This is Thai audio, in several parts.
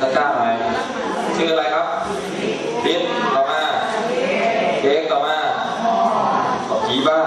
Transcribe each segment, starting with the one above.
ตะกร้าไหนชื่ออะไรครับบิ๊กต่อมาเค้กต่อมาขอจีบ้า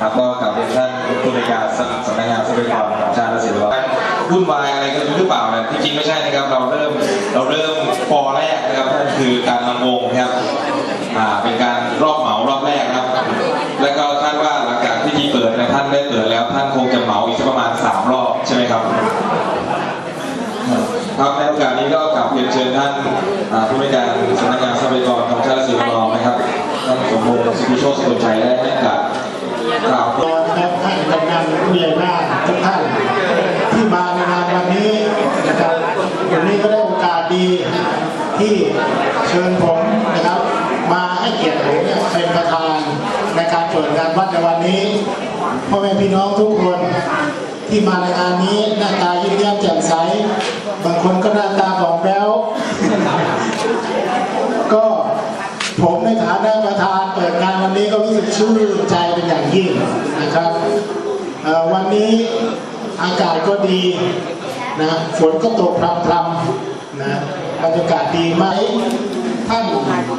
ครับก็กลับเรียนท่านผู้ในวยการสำนักงานทรัพยากรธรรมชาติและสิ่งแวดล้อมวุ่นวายอะไรกันหรือเปล่าเนี่ยที่จริงไม่ใช่นะครับ เราเริ่มเราเริ่มปอแรกนะครับนั่นคือการนำวงนะครับอ่าเป็นการรอบเหมารอบแรกครับ แล้วก็คาดว่าหลังจากที่ทีเปิดนะท่านได้เปิดแล้วท่านคงจะเหมาอีกสักประมาณสามรอบใช่ไหมครับครับในโอกาสนี้ก็กลับเรียนเชิญท่านผู้ในวยการสำนักงานทรัพยากรธรรมชาติและสิ่งแวดล้อมนะครับท่านสมพงศ์สุพิโชคสุขชัยได้ให้โอกาสกล่าว ขอนะครับท่านกำนันผู้ใหญ่บ้าทุกท่านที่มาในงานวันนี้นะครับวันนี้ก็ได้โอกาสดีที่เชิญผมนะครับ มาให้เกียรติผมเป็นประธานในการเปิดงานวัดในวันนี้พ่อแม่พี่น้องทุกคนที่มาในงานนี้หน้าตายิ้มแย้มแจ่มใส บางคนก็หน้าตาบองแบ้ว ก็ผมในฐานะประธานเปิดงานวันนี้ก็รู้สึกชื่นใจเป็นอย่างยิ่งนะครับ วันนี้อากาศก็ดีนะฝนก็ตกพรำๆนะบรรยากาศดีไหมท่าน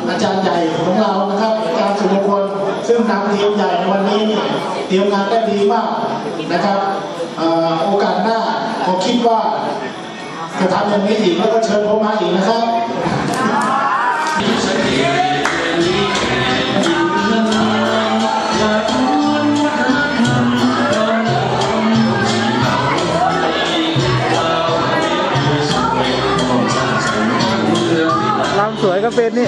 อาจารย์ใหญ่ของเรานะครับอาจารย์สุรพลซึ่งนำทีมใหญ่ในวันนี้เตรียมงานได้ดีมากนะครับโอกาสหน้าผมคิดว่าจะทำอย่างนี้อีกแล้วก็เชิญผมมาอีกนะครับ กาแฟนี่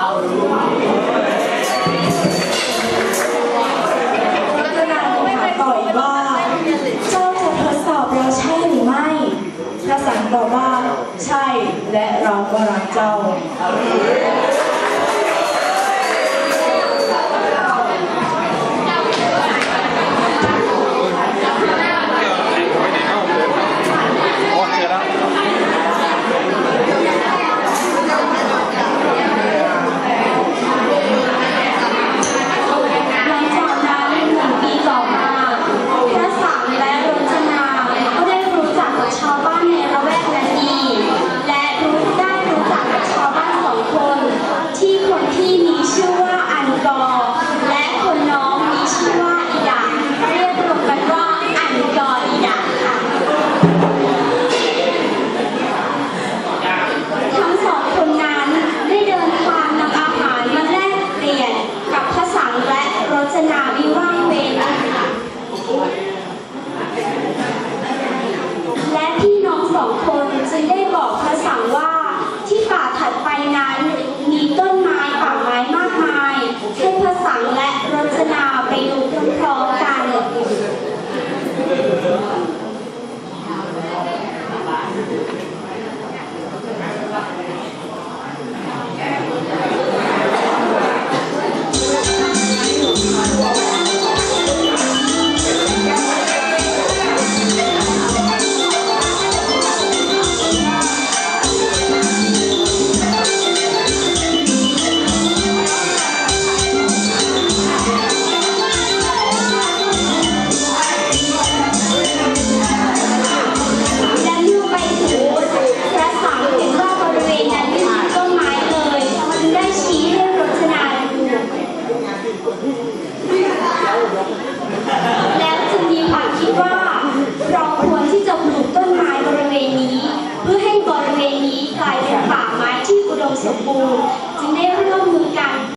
สิ ทั้ง